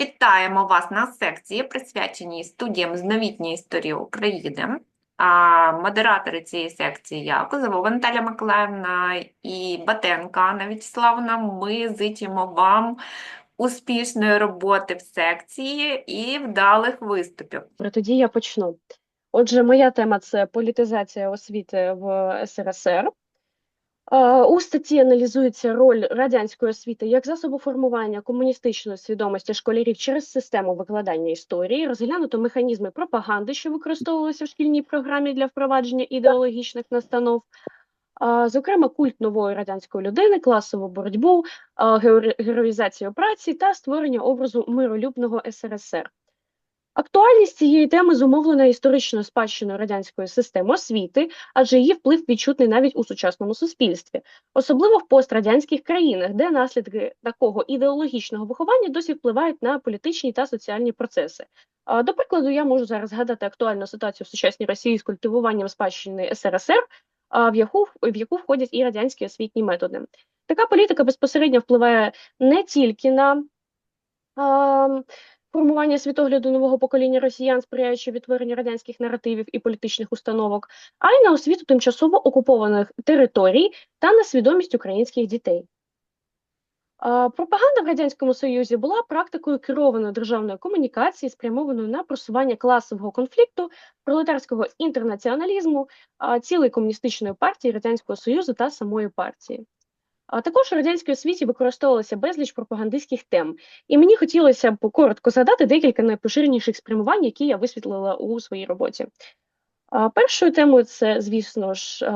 Вітаємо вас на секції, присвяченій студіям з новітньої історії України. Модератори цієї секції я, Козовова Наталя Миколаївна і Батенко Анна Вячеславовна. Ми зичимо вам успішної роботи в секції і вдалих виступів. Тоді я почну. Отже, моя тема це політизація освіти в СРСР. Е, У статті аналізується роль радянської освіти як засобу формування комуністичної свідомості школярів через систему викладання історії, розглянуто механізми пропаганди, що використовувалися в шкільній програмі для впровадження ідеологічних настанов, зокрема, культ нової радянської людини, класову боротьбу, а, героїзацію праці та створення образу миролюбного СРСР. Актуальність цієї теми зумовлена історичною спадщиною радянської системи освіти, адже її вплив відчутний навіть у сучасному суспільстві, особливо в пострадянських країнах, де наслідки такого ідеологічного виховання досі впливають на політичні та соціальні процеси. До прикладу, я можу зараз згадати актуальну ситуацію в сучасній Росії з культивуванням спадщини СРСР, в яку, в яку входять і радянські освітні методи. Така політика безпосередньо впливає не тільки на формування світогляду нового покоління росіян, сприяючи відтворенню радянських наративів і політичних установок, а й на освіту тимчасово окупованих територій та на свідомість українських дітей. Пропаганда в Радянському Союзі була практикою керованої державної комунікації, спрямованою на просування класового конфлікту, пролетарського інтернаціоналізму, а, цілої комуністичної партії Радянського Союзу та самої партії. А також у радянській освіті використовувалося безліч пропагандистських тем, і мені хотілося б коротко згадати декілька найпоширеніших спрямувань, які я висвітлила у своїй роботі. Першою темою це, звісно ж,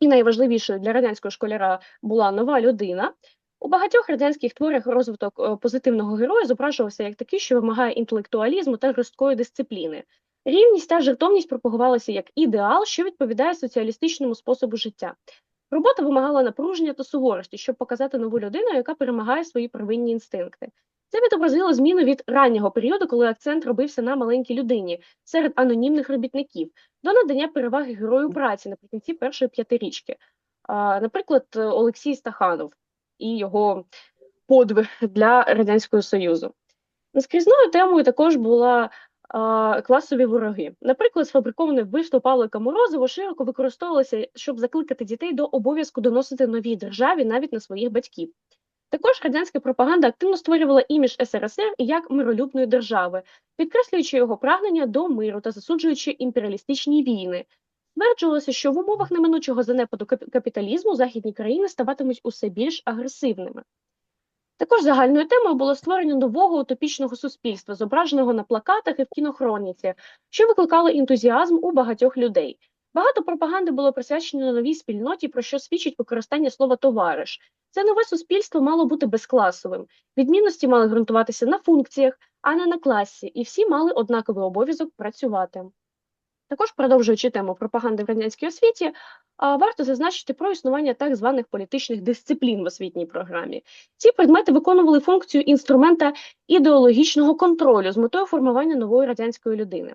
і найважливішою для радянського школяра була нова людина. У багатьох радянських творах розвиток е, позитивного героя зображувався як такий, що вимагає інтелектуалізму та жорсткої дисципліни. Рівність та жертовність пропагувалися як ідеал, що відповідає соціалістичному способу життя. Робота вимагала напруження та суворості, щоб показати нову людину, яка перемагає свої первинні інстинкти. Це відобразило зміну від раннього періоду, коли акцент робився на маленькій людині серед анонімних робітників, до надання переваги герою праці наприкінці першої п'ятирічки. Наприклад, Олексій Стаханов і його подвиг для Радянського Союзу. Наскрізною темою також була класові вороги. Наприклад, сфабриковане вбивство Павлика Морозова широко використовувалося, щоб закликати дітей до обов'язку доносити новій державі навіть на своїх батьків. Також радянська пропаганда активно створювала імідж СРСР як миролюбної держави, підкреслюючи його прагнення до миру та засуджуючи імперіалістичні війни. Стверджувалося, що в умовах неминучого занепаду кап- капіталізму західні країни ставатимуть усе більш агресивними. Також загальною темою було створення нового утопічного суспільства, зображеного на плакатах і в кінохроніці, що викликало ентузіазм у багатьох людей. Багато пропаганди було присвячено новій спільноті, про що свідчить використання слова товариш. Це нове суспільство мало бути безкласовим. Відмінності мали ґрунтуватися на функціях, а не на класі, і всі мали однаковий обов'язок працювати. Також, продовжуючи тему пропаганди в радянській освіті, варто зазначити про існування так званих політичних дисциплін в освітній програмі. Ці предмети виконували функцію інструмента ідеологічного контролю з метою формування нової радянської людини.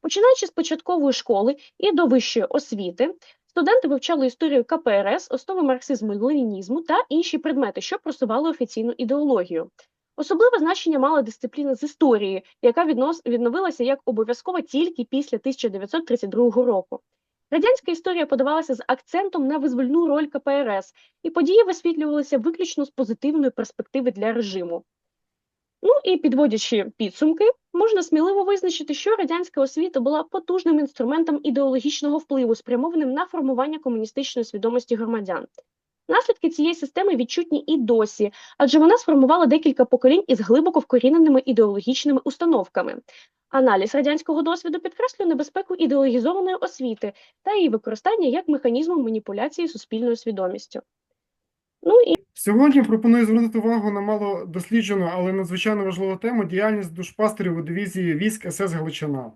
Починаючи з початкової школи і до вищої освіти, студенти вивчали історію КПРС, основи марксизму і ленінізму та інші предмети, що просували офіційну ідеологію. Особливе значення мала дисципліна з історії, яка віднос, відновилася як обов'язкова тільки після 1932 року. Радянська історія подавалася з акцентом на визвольну роль КПРС, і події висвітлювалися виключно з позитивної перспективи для режиму. Ну і підводячи підсумки, можна сміливо визначити, що радянська освіта була потужним інструментом ідеологічного впливу, спрямованим на формування комуністичної свідомості громадян. Наслідки цієї системи відчутні і досі, адже вона сформувала декілька поколінь із глибоко вкоріненими ідеологічними установками. Аналіз радянського досвіду підкреслює небезпеку ідеологізованої освіти та її використання як механізму маніпуляції суспільною свідомістю. Ну і Сьогодні пропоную звернути увагу на мало досліджену, але надзвичайно важливу тему діяльність душпастерів у дивізії військ СС Галичина.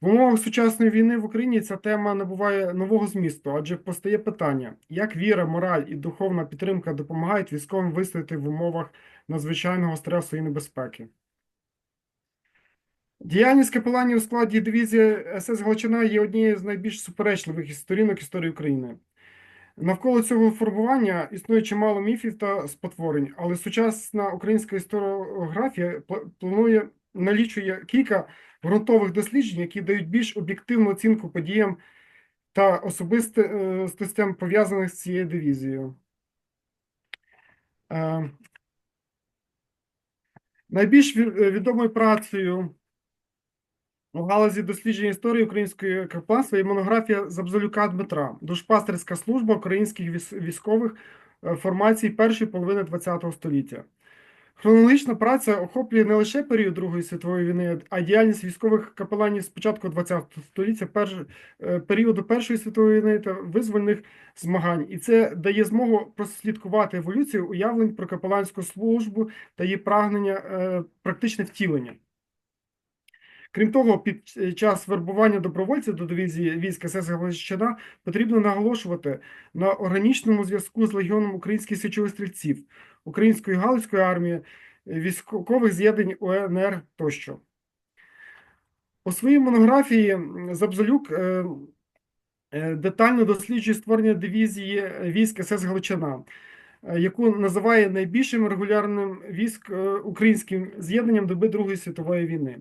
В умовах сучасної війни в Україні ця тема набуває нового змісту, адже постає питання, як віра, мораль і духовна підтримка допомагають військовим вистояти в умовах надзвичайного стресу і небезпеки. Діяльність капеланів у складі дивізії СС Галичина є однією з найбільш суперечливих сторінок історії України. Навколо цього формування існує чимало міфів та спотворень, але сучасна українська історіографія планує налічує кілька ґрунтових досліджень, які дають більш об'єктивну оцінку подіям та особистостям, пов'язаних з цією дивізією. Е, Найбільш е, відомою працею у галузі дослідження історії української капеланства є монографія Забзолюка Дмитра «Душпастерська служба українських військових е, формацій першої половини ХХ століття. Хронологічна праця охоплює не лише період Другої світової війни, а діяльність військових капеланів з початку ХХ століття, перш, е, періоду Першої світової війни та визвольних змагань. І це дає змогу прослідкувати еволюцію уявлень про капеланську службу та її прагнення е, практичне втілення. Крім того, під е, час вербування добровольців до дивізії військ СС Галичина потрібно наголошувати на органічному зв'язку з легіоном українських січових стрільців, української галицької армії, е, військових з'єднань УНР тощо. У своїй монографії Забзолюк е, детально досліджує створення дивізії військ СС Галичина, яку називає найбільшим регулярним військ українським з'єднанням доби Другої світової війни.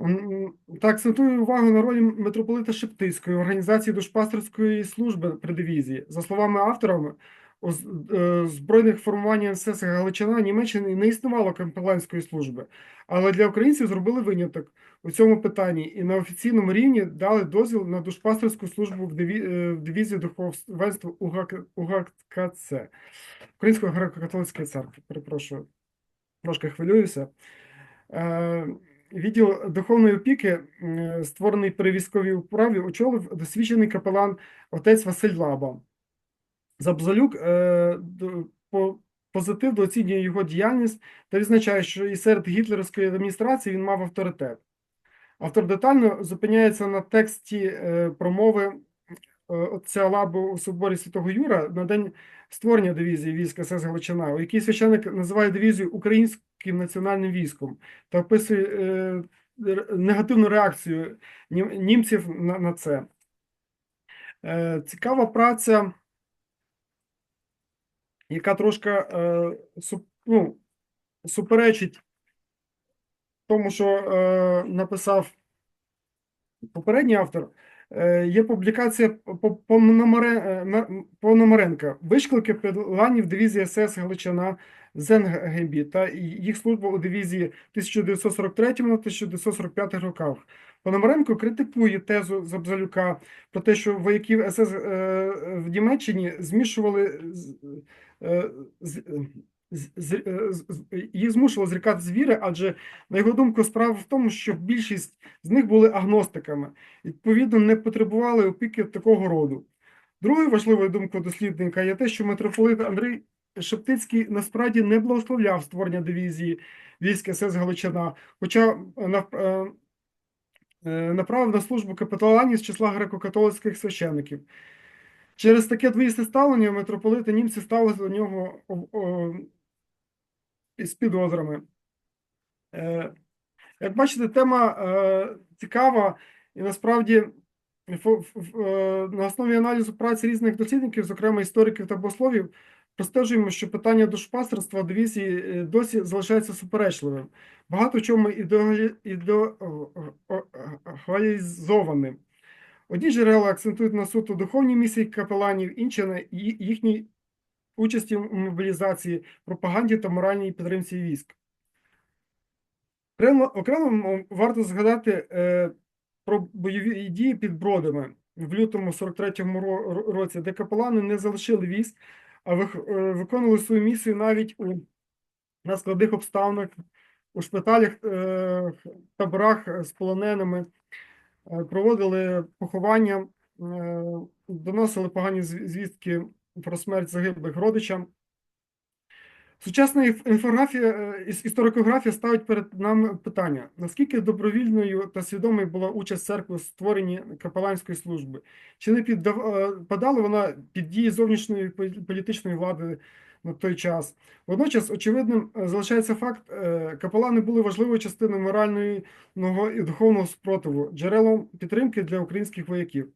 М, Так, акцентую увагу на ролі митрополита Шептицької організації душпастерської служби при дивізії. За словами авторами, у е, збройних формувань СС Галичина Німеччини не існувало капеланської служби, але для українців зробили виняток у цьому питанні і на офіційному рівні дали дозвіл на душпастерську службу в, е, дивізії духовенства УГК, УГКЦ, Української греко-католицької церкви. Перепрошую, трошки хвилююся. Відділ духовної опіки, створений при військовій управі, очолив досвідчений капелан отець Василь Лаба. Забзолюк е, позитивно оцінює його діяльність та відзначає, що і серед гітлерівської адміністрації він мав авторитет. Автор детально зупиняється на тексті е, промови е, отця Лабу у соборі Святого Юра на день створення дивізії військ СС Галичина, у якій священник називає дивізію українським національним військом та описує е, негативну реакцію німців на, це. Е, цікава праця, яка трошки е, ну, суперечить тому, що написав попередній автор. Е, Є публікація по- Пономаре- е, Пономаренка «Вишколки піланів дивізії СС Галичина Зенгебі та їх служба у дивізії 1943-1945 роках. Пономаренко критикує тезу Забзалюка про те, що вояків СС е, в Німеччині змішували з- їх змушували зрікати з віри, адже, на його думку, справа в тому, що більшість з них були агностиками відповідно, не потребували опіки такого роду. Другою важливою думкою дослідника є те, що митрополит Андрій Шептицький насправді не благословляв створення дивізії військ СС Галичина, хоча е, е, е, направив на службу капіталанів з числа греко-католицьких священиків. Через таке двоїсте ставлення митрополити німці ставилися до нього з підозрами. Е, Як бачите, тема е, цікава і насправді е, на основі аналізу праці різних дослідників, зокрема істориків та богословів, простежуємо, що питання душпастерства дивізії досі залишається суперечливим, багато в чому ідеалі- ідеалізованим. Одні джерела акцентують на суто духовній місії капеланів, інші на їхній участі в мобілізації, пропаганді та моральній підтримці військ. Окремо, варто згадати е, про бойові дії під Бродами в лютому 43-му ро- ро- році, де капелани не залишили військ, а е, виконували свою місію навіть у на складних обставинах, у шпиталях, е, таборах з полоненими, е, проводили поховання, е, доносили погані зв- звістки про смерть загиблих родичам. Сучасна інфографія, е, історикографія ставить перед нами питання, наскільки добровільною та свідомою була участь церкви в створенні капеланської служби? Чи не підпадала вона під дії зовнішньої політичної влади на той час? Водночас, очевидним е, залишається факт, е, капелани були важливою частиною морального і духовного спротиву, джерелом підтримки для українських вояків.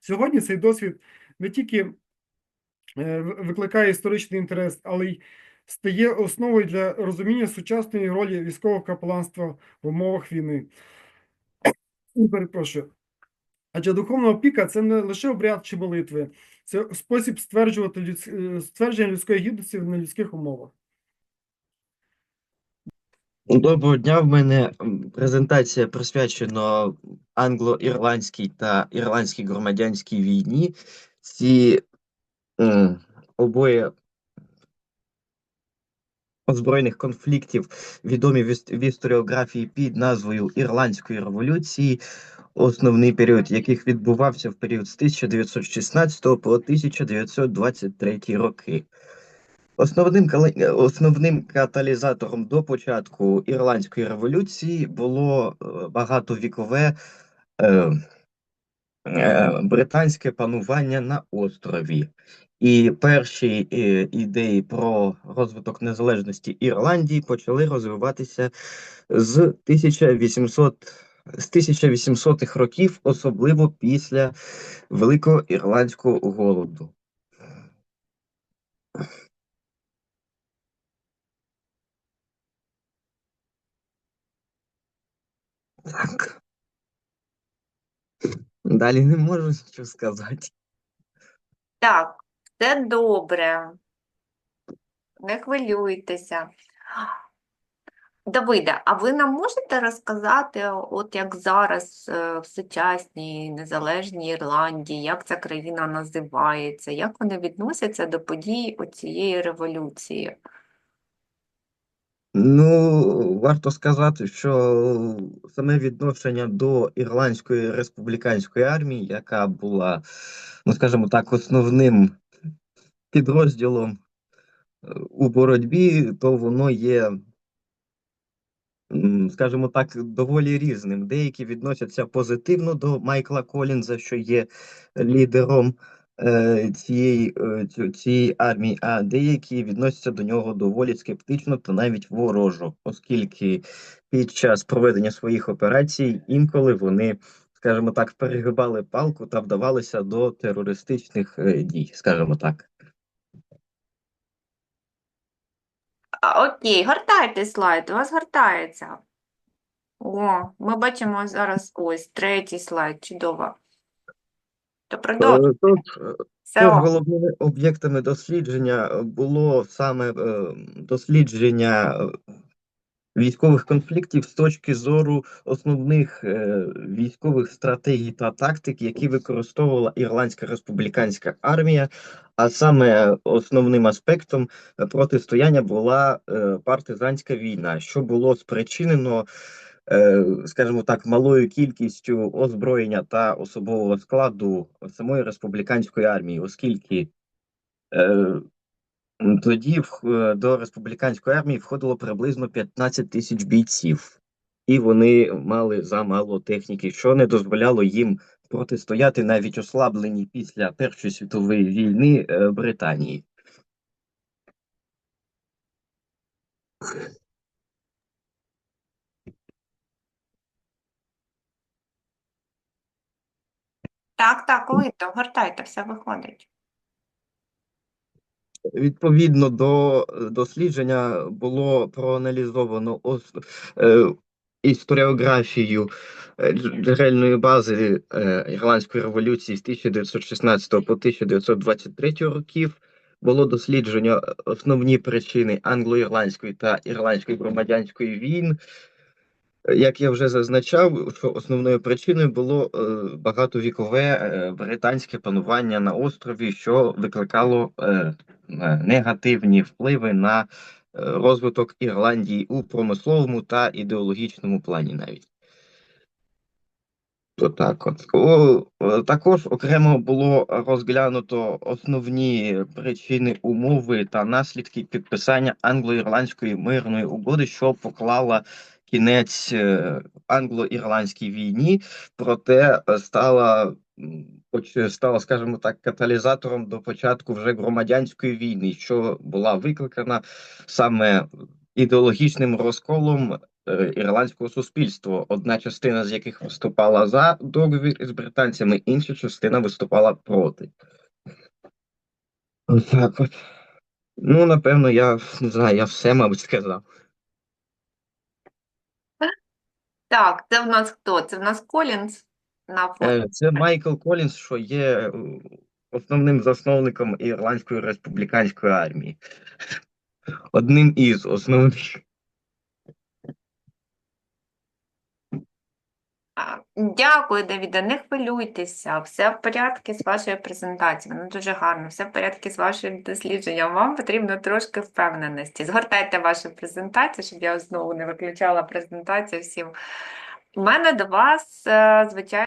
Сьогодні цей досвід не тільки е, викликає історичний інтерес, але й стає основою для розуміння сучасної ролі військового капеланства в умовах війни. Перепрошую. Адже духовна опіка це не лише обряд чи молитви, це спосіб стверджувати людсь... е, ствердження людської гідності на людських умовах. Доброго дня. В мене презентація присвячена англо-ірландській та ірландській громадянській війні. Ці обоє озброєних конфліктів відомі в історіографії під назвою Ірландської революції, основний період яких відбувався в період з 1916 по 1923 роки. Основним, основним каталізатором до початку Ірландської революції було е, багатовікове е, е, британське панування на острові. І перші е, ідеї про розвиток незалежності Ірландії почали розвиватися з 1800, з 1800-х років, особливо після Великого Ірландського голоду. Так. Далі не можу нічого сказати. Так, це добре. Не хвилюйтеся. Давиде, а ви нам можете розказати, от як зараз е, в сучасній незалежній Ірландії, як ця країна називається, як вони відносяться до подій оцієї революції? Ну, варто сказати, що саме відношення до Ірландської республіканської армії, яка була, ну скажімо так, основним підрозділом е, у боротьбі, то воно є, скажімо так, доволі різним. Деякі відносяться позитивно до Майкла Колінза, що є лідером е, цієї, е, цієї армії, а деякі відносяться до нього доволі скептично та навіть ворожо, оскільки під час проведення своїх операцій інколи вони, скажімо так, перегибали палку та вдавалися до терористичних дій, скажімо так. Окей, гортайте слайд, у вас гортається. О, ми бачимо зараз ось третій слайд, чудово. То продовжуйте. Тут, Тут е, ок. головними об'єктами дослідження було саме е, дослідження е, військових конфліктів з точки зору основних е, військових стратегій та тактик, які використовувала Ірландська республіканська армія. А саме основним аспектом протистояння була е, партизанська війна, що було спричинено е, скажімо так, малою кількістю озброєння та особового складу самої республіканської армії, оскільки е, тоді е, до республіканської армії входило приблизно 15 тисяч бійців, і вони мали замало техніки, що не дозволяло їм протистояти навіть ослабленій після Першої світової війни е, Британії. Так, так, видно, гортайте, все виходить. Відповідно до е, дослідження було проаналізовано ос, е, історіографію е, джерельної бази е, Ірландської революції з 1916 по 1923 років. Було досліджено основні причини англо-ірландської та ірландської громадянської війн. Як я вже зазначав, що основною причиною було е, багатовікове е, британське панування на острові, що викликало е, негативні впливи на е, розвиток Ірландії у промисловому та ідеологічному плані навіть. То так от. О, е, також окремо було розглянуто основні причини, умови та наслідки підписання англо-ірландської мирної угоди, що поклала кінець е, англо-ірландській війні, проте е, стала, стала, скажімо так, каталізатором до початку вже громадянської війни, що була викликана саме ідеологічним розколом е, ірландського суспільства, одна частина з яких виступала за договір із британцями, інша частина виступала проти. Отак от. Ну, напевно, я не знаю, я все, мабуть, сказав. Так, це в нас хто? Це в нас Колінз на фото. Е, Це Майкл Колінс, що є е, основним засновником Ірландської республіканської армії. Одним із основних. Дякую, Давіда. Не хвилюйтеся. Все в порядку з вашою презентацією. Воно дуже гарно. Все в порядку з вашим дослідженням. Вам потрібно трошки впевненості. Згортайте вашу презентацію, щоб я знову не виключала презентацію всім. У мене до вас, е, звичайно.